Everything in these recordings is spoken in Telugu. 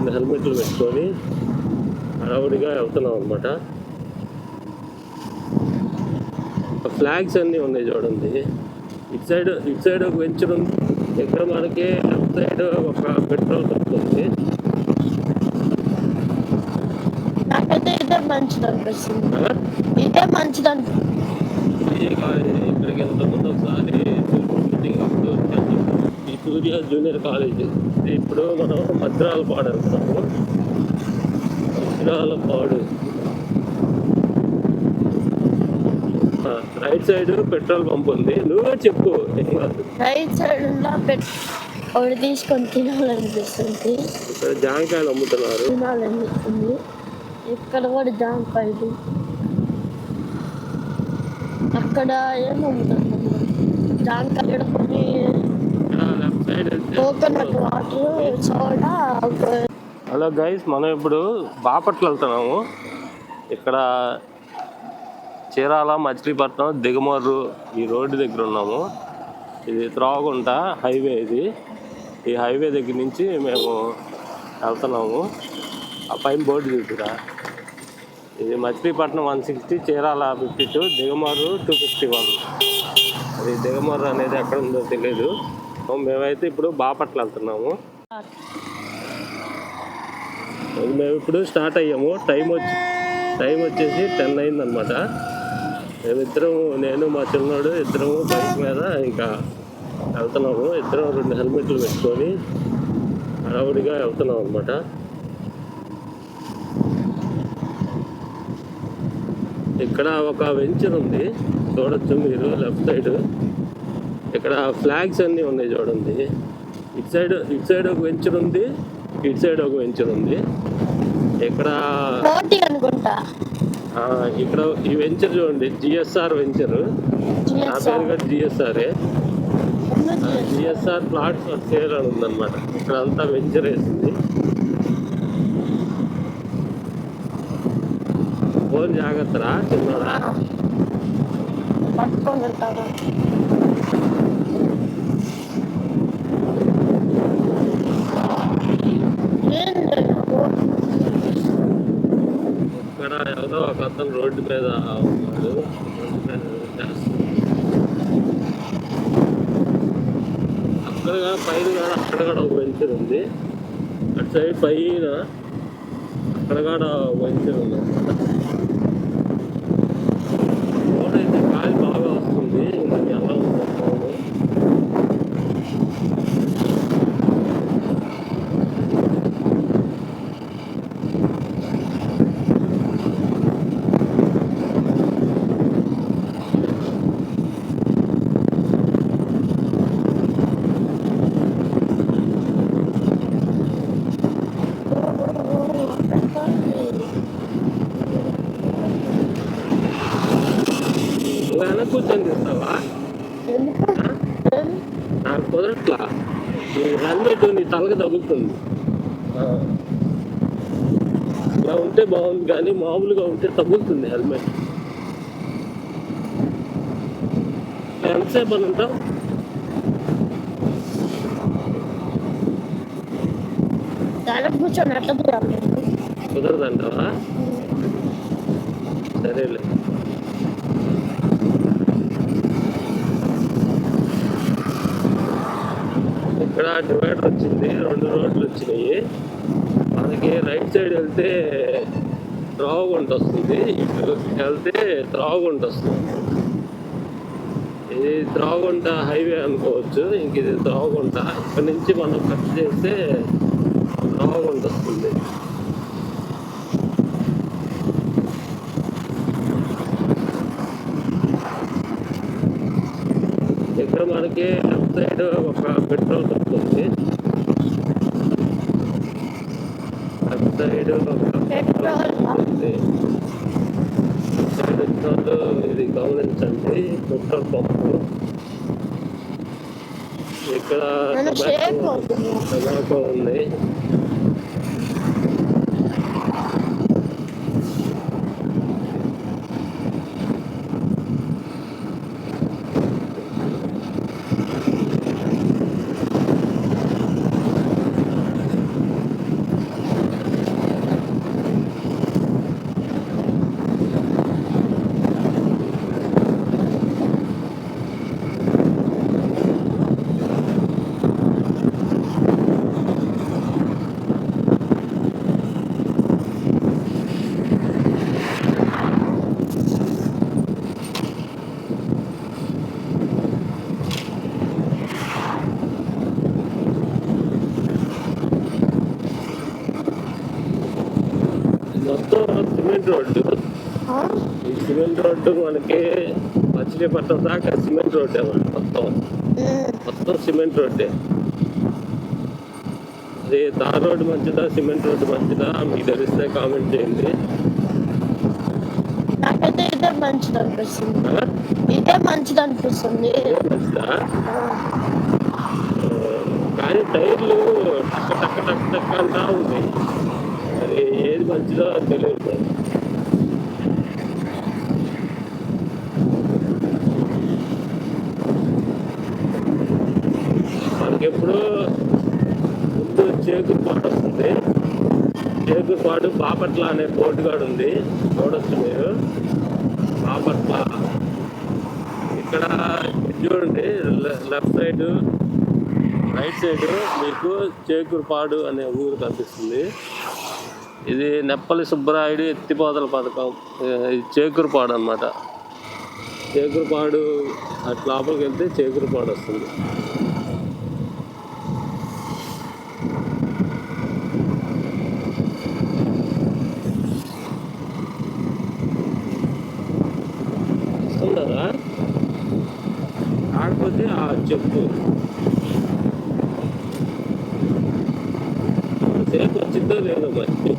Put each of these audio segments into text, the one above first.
రెండు హెల్మెట్లు పెట్టుకొని హడావుడిగా వెళ్తున్నాం అనమాట ఫ్లాగ్స్ అన్నీ ఉన్నాయి చూడండి. ఇటు సైడ్ ఇటు సైడ్ ఒక వెంచర్ ఉంది. ఇక్కడ మనకి లెఫ్ట్ సైడ్ ఒక పెట్రోల్ బంక్ ఉంది. నాకైతే ఇదే మంచిది అనిపిస్తుంది. ఆ? ఇదే మంచిది అనిపిస్తుంది ఇక ఇక్కడికి ఇంతకుముందు ఒకసారి మీటింగ్ అప్పుడు వచ్చాను. ఈ సూర్య జూనియర్ కాలేజ్. ఇప్పుడు మనం మద్రాల పాడు వెళ్తున్నాము. మద్రాల పాడు. రైట్ సైడ్ పెట్రోల్ పంప్ ఉంది. నువ్వే చెప్పు. రైట్ సైడ్ ఉన్న పెట్ ఒకటి తీసుకొని తినాలనిపిస్తుంది. ఇక్కడ జాంకాయలు అమ్ముతున్నారు. తినాలనిపిస్తుంది. ఇక్కడ కూడా జాంకాయలు. అక్కడ ఏమమ్ముతుంది జాంకాయలు కొన్ని ఇక్కడ లెఫ్ట్ సైడ్ వెళ్తే coconut water soda hello guys మనం ఇప్పుడు బాపట్ల వెళ్తున్నాము. ఇక్కడ చీరాల మచిలీపట్నం దిగమర్రు ఈ రోడ్డు దగ్గర ఉన్నాము. ఇది త్రాగుంట హైవే ఇది. ఈ హైవే దగ్గర నుంచి మేము వెళ్తున్నాము. ఆ పైన బోర్డు చూపిరా. ఇది Machilipatnam one sixty Chirala fifty two Digamarru two fifty one. అది దిగమర్రు అనేది ఎక్కడ ఉందో తెలియదు మేమైతే ఇప్పుడు బాపట్ల వెళ్తున్నాము. మేము ఇప్పుడు స్టార్ట్ అయ్యాము. టైం వచ్చి టైం వచ్చేసి టెన్ అయింది అనమాట మేమిద్దరం నేను మా చిన్నోడు ఇద్దరము బైక్ మీద ఇంకా వెళ్తున్నాము. ఇద్దరం రెండు హెల్మెట్లు పెట్టుకొని హడావుడిగా వెళ్తున్నాం అనమాట ఇక్కడ ఒక వెంచర్ ఉంది. చూడొచ్చు మీరు లెఫ్ట్ సైడ్. ఇక్కడ ఫ్లాగ్స్ అన్నీ ఉన్నాయి చూడండి. ఇటు సైడ్ ఇటు సైడ్ ఒక వెంచర్ ఉంది ఇటు సైడ్ ఒక వెంచర్ ఉంది. ఇక్కడ అనుకుంటా. ఇక్కడ ఈ వెంచర్ చూడండి జిఎస్ఆర్ వెంచర్ నా పేరు కూడా GSR GSR plots for sale అని ఉందన్నమాట. ఇక్కడ అంతా వెంచర్ వేసింది. ఫోన్ జాగ్రత్తరా చిన్నోడా పట్టుకొని వెళ్తాను ఏంటి నువ్వు? ఇక్కడ ఎవరో ఒక అతను రోడ్డు మీద ఉన్నాడు. రోడ్డు మీద అక్కడ పైన కూడా అక్కడ కూడా ఒక వెంచర్ ఉంది. అటు సైడ్ పైన అక్కడ కూడా వెంచర్ ఉంది. రోడ్ అయితే గాలి బాగా వస్తుంది. ఇంకా ఎలా ఉందో చూడండి. నువ్వు ఎందుకు? ఏం? నాకు కుదరట్లా నీ హెల్మెట్ నీ తలకి తగులుతుంది. ఇలా ఉంటే బాగుంది కానీ మామూలుగా ఉంటే తగులుతుంది హెల్మెట్ ఎంతసేపు అని ఉంటావు కుదరదంటావా సరేలే ఇక్కడ డివైడర్ వచ్చింది రెండు రోడ్లు వచ్చినాయి. మనకి రైట్ సైడ్ వెళ్తే త్రాగుంట వస్తుంది. ఇటు వెళ్తే త్రాగుంట వస్తుంది. ఇది త్రాగుంట హైవే అనుకోవచ్చు. ఇంక ఇది త్రాగుంట ఇక్కడ నుంచి మనం కట్ చేస్తే త్రాగుంట వస్తుంది. ఇక్కడ మనకి లెఫ్ట్ సైడ్ ఒక పెట్రోల్ బంక్ ఉంది లెఫ్ట్ సైడ్ ఒక పెట్రోల్ బంక్. ఉంది లెఫ్ట్ సైడ్ వచ్చినప్పుడు ఇది గమనించండి పెట్రోల్ పంపు ఇక్కడ నన్ను షేక్ టొబాకో అవుతుంది టొబాకో ఉంది మొత్తం సిమెంట్ రోడ్డు? ఈ సిమెంట్ రోడ్డు మనకి మచిలీపట్నం దాకా సిమెంట్ రోడ్డే మనకి మొత్తం. మొత్తం సిమెంట్ రోడ్డే. అది తార్ రోడ్డు మంచిదా సిమెంట్ రోడ్డు మంచిదా మీకు తెలిస్తే కామెంట్ చేయండి. నాకైతే ఇదే మంచిది అనిపిస్తుంది? ఇదే మంచిది? అనిపిస్తుంది కానీ టైర్లు టక్ టక్ టక్ టక్ అంటా ఉంది. ఏది మంచిదో తెలియదు మనకెప్పుడు ముందు చేకుపాడు వస్తుంది. చేకుపాడు బాపట్ల అనే బోర్డు ఉంది. చూడొచ్చు మీరు. బాపట్ల. ఇక్కడ చూడండి లెఫ్ట్ సైడ్ రైట్ సైడ్ మీకు చేకూరుపాడు అనే ఊరు కనిపిస్తుంది. ఇది నెప్పలి సుబ్బరాయుడు ఎత్తిపోతల పథకం. ఇది చేకూరుపాడు అనమాట చేకూరుపాడు అటు లోపలికి వెళ్తే చేకూరుపాడు వస్తుంది. వస్తుందా? ఆ చెప్పు. మరి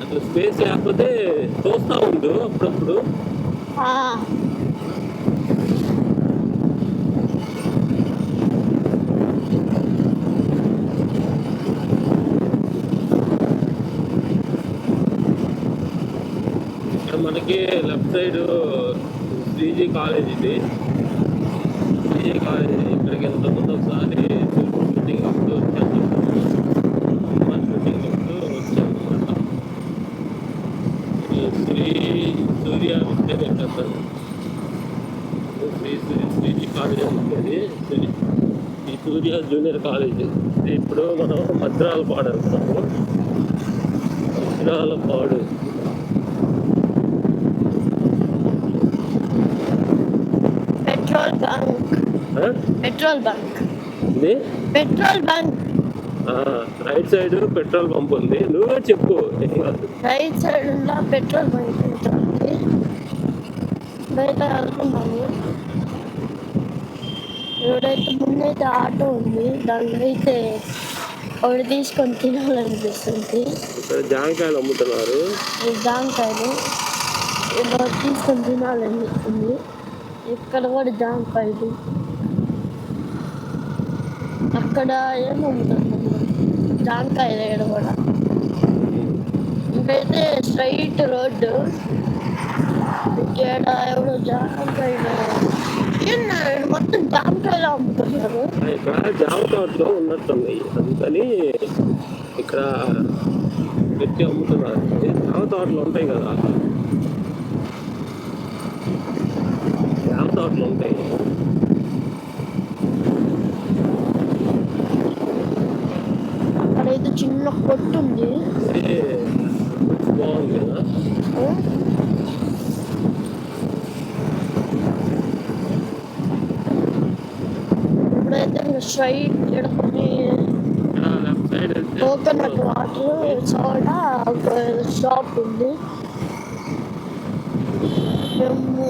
అట్లా స్పేస్ లేకపోతే చూస్తూ ఉండు అప్పుడప్పుడు. మనకి లెఫ్ట్ సైడ్ శ్రీజీ కాలేజ్ ఇది. శ్రీజీ కాలేజ్ ఇక్కడికి ఇంతకుముందు ఒకసారి మీటింగ్ అప్పుడు వచ్చాను మీటింగ్ అప్పుడు వచ్చాను అనమాట శ్రీ సూర్య విద్య పెట్టారు శ్రీ శ్రీ శ్రీజీ కాలేజ్ శ్రీ ఈ సూర్య జూనియర్ కాలేజ్. ఇప్పుడు మనం Madralapadu Madralapadu. Petrol bunk? Petrol bunk. Petrol bunk. Right side petrol ఉంది నువ్వే చెప్పు. రైట్ సైడ్ ఉన్న పెట్రోల్ ఉంటుంది బయట వెళ్తున్నాము ఎవరైతే ముందైతే ఆటో ఉంది దానిలో అయితే ఒకటి తీసుకొని తినాలనిపిస్తుంది. ఇక్కడ జాంకాయలు అమ్ముతున్నారు. జాంకాయలు ఇలా తీసుకొని తినాలనిపిస్తుంది. ఇక్కడ కూడా జాంకాయలు. అక్కడ ఏమమ్ముతుంది జాంకాయలు ఇక్కడ కూడా. ఇంకైతే స్ట్రైట్ రోడ్డు. ఇక్కడ ఎవరు జాంకాయలు మొత్తం జామకాయలు అమ్ముతున్నారు. ఇక్కడ జామ తోటలో అందుకని ఇక్కడ పెట్టి అమ్ముతున్నారు. జామ తోటలు ఉంటాయి కదా. జామ తోటలు ఉంటాయి అక్కడైతే చిన్న కొట్టు ఉంది అది బాగుంది కదా ఆ? ఇప్పుడైతే స్ట్రైట్ ఇక్కడ కొన్ని ఇక్కడ left side coconut water soda ఒక షాప్ ఉంది. మేము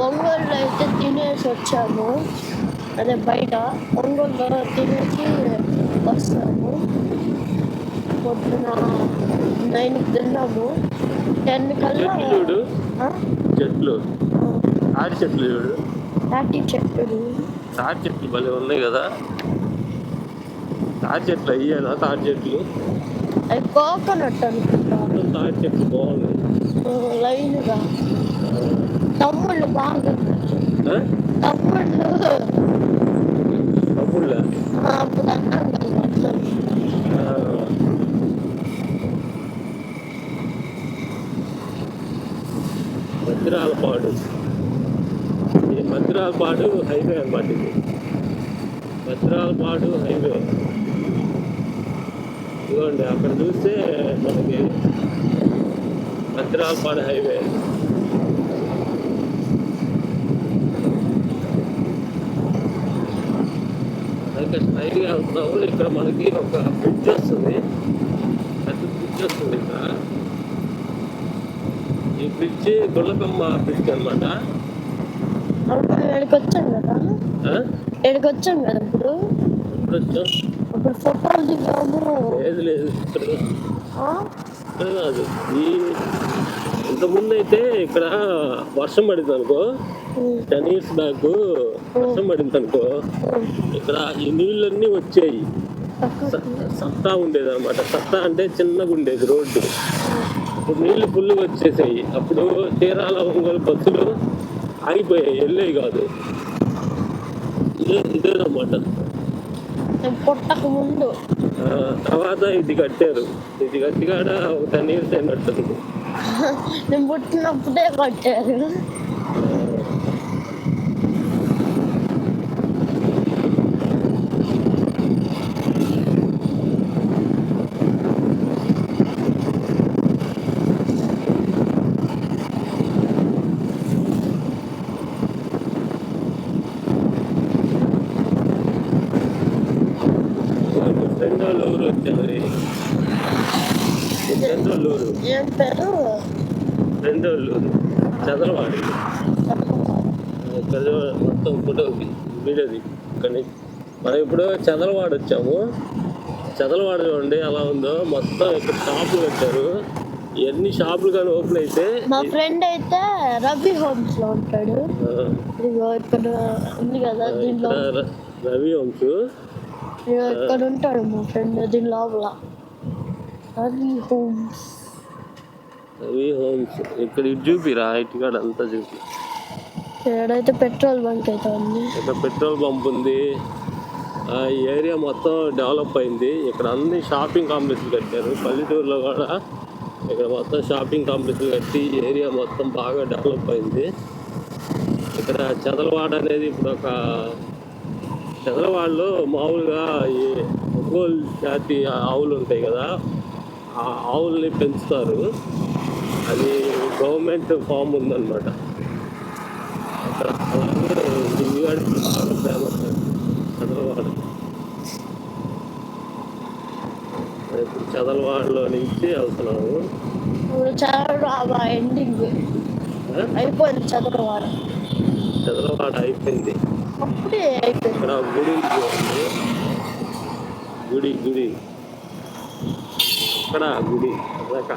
ఒంగోలులో అయితే తినేసి వచ్చాము. అదే బయట ఒంగోలులో తినేసి వస్తాము. పొద్దున నైన్కి తిన్నాము. టెన్ కల్లా చెట్లు చూడు. ఆ? చెట్లు తాటి చెట్లు చూడు. తాటి చెట్టుడు తాటి చెట్లు భలే ఉన్నాయి కదా. తాటి చెట్లు అయ్యానా తాటి చెట్లు అవి కోకోనట్ అనుకుంటా. మొత్తం తాటి చెట్లు బాగున్నాయి లైన్గా. తమ్ముళ్ళు బాగా? తమ్ముళ్ళు. తమ్ముళ్ళ? అప్పుడు అన్నాను కదా భద్రాలపాడు హైవే అనమాట ఇది. భద్రాలపాడు హైవే. ఇదిగోండి అక్కడ చూస్తే మనకి భద్రాలపాడు హైవే. ఇంకా స్ట్రైట్గా వెళ్తున్నాము. ఇక్కడ మనకి ఒక బ్రిడ్జ్ వస్తుంది. పెద్ద బ్రిడ్జ్ వస్తుంది ఇక్కడ. ఈ బ్రిడ్జ్ గుళ్ళకమ్మ బ్రిడ్జ్ అనమాట ఇక్కడికి వచ్చాం కదా. ఇక్కడికి వచ్చాం కదా ఇప్పుడు. ఇప్పుడు ఫోటోలు దిగాము. లేదు లేదు కాదు. ఈ ఇంతకుముందు అయితే ఇక్కడ వర్షం పడింది అనుకో టెన్ ఇయర్స్ బ్యాక్ వర్షం పడింది అనుకో. ఇక్కడ ఈ నీళ్ళన్నీ వచ్చాయి. సత్తా ఉండేది అనమాట సత్తా అంటే చిన్నగా ఉండేది రోడ్డు. ఇప్పుడు నీళ్ళు ఫుల్గా వచ్చేసాయి. అప్పుడు తీరాల ఒంగోలు బస్సులు ఆగిపోయాయి వెళ్ళేవి కాదు. ఇదే ఇదేనమాట పుట్టక ముందు. తర్వాత ఇది కట్టారు. ఇది కట్టి కాడ ఒక టెన్ ఇయర్స్ అయినట్టు నేను పుట్టినప్పుడే కట్టారు ఫ్రెండ్ వాళ్ళు ఊరు వచ్చారు ఫ్రెండ్ వాళ్ళు ఊరు ఏం పేరు ఊరు చదలవాడి మొత్తం ఫోటో వీడియోది నుంచి మనం ఇప్పుడు చదలవాడ వచ్చాము. చదలవాడ చూడండి ఎలా ఉందో. మొత్తం ఇక్కడ షాపులు కట్టారు. ఎన్ని షాపులు కానీ ఓపెన్ అయితే మా ఫ్రెండ్ అయితే రవి హోమ్స్లో ఉంటాడు. ఇక్కడ ఉంది కదా దీంట్లో రవి ఇదిగో ఇక్కడ ఉంటాడు మా ఫ్రెండ్ దీని లోపల. రవి హోమ్స్. రవి హోమ్స్. ఇక్కడ ఇటు చూపిరా ఇటు కాడ అంతా చూపి. ఏడైతే పెట్రోల్ బంక్ అయితే ఉంది. ఇక్కడ పెట్రోల్ పంప్ ఉంది. ఆ, ఈ ఏరియా మొత్తం డెవలప్ అయింది. ఇక్కడ అన్ని షాపింగ్ కాంప్లెక్స్లు కట్టారు. పల్లెటూరులో కూడా ఇక్కడ మొత్తం షాపింగ్ కాంప్లెక్స్లు కట్టి ఏరియా మొత్తం బాగా డెవలప్ అయింది. ఇక్కడ చదలవాడ అనేది ఇప్పుడు ఒక చదలవాడలో మామూలుగా ఈ ఒంగోలు జాతి ఆవులు ఉంటాయి కదా ఆ ఆవుల్ని పెంచుతారు. అది గవర్నమెంట్ ఫామ్ ఉందన్నమాట. అక్కడ అలాగే ఫేమస్ చదలవాడ ఇప్పుడు చదలవాడలో నుంచి వెళ్తున్నాము చదవడం ఎండింగ్? అయిపోయింది చదలవాడ అయిపోయింది. అప్పుడే అయిపోయింది. ఇక్కడ గుడి. గుడి గుడి. ఇక్కడ గుడి అదాక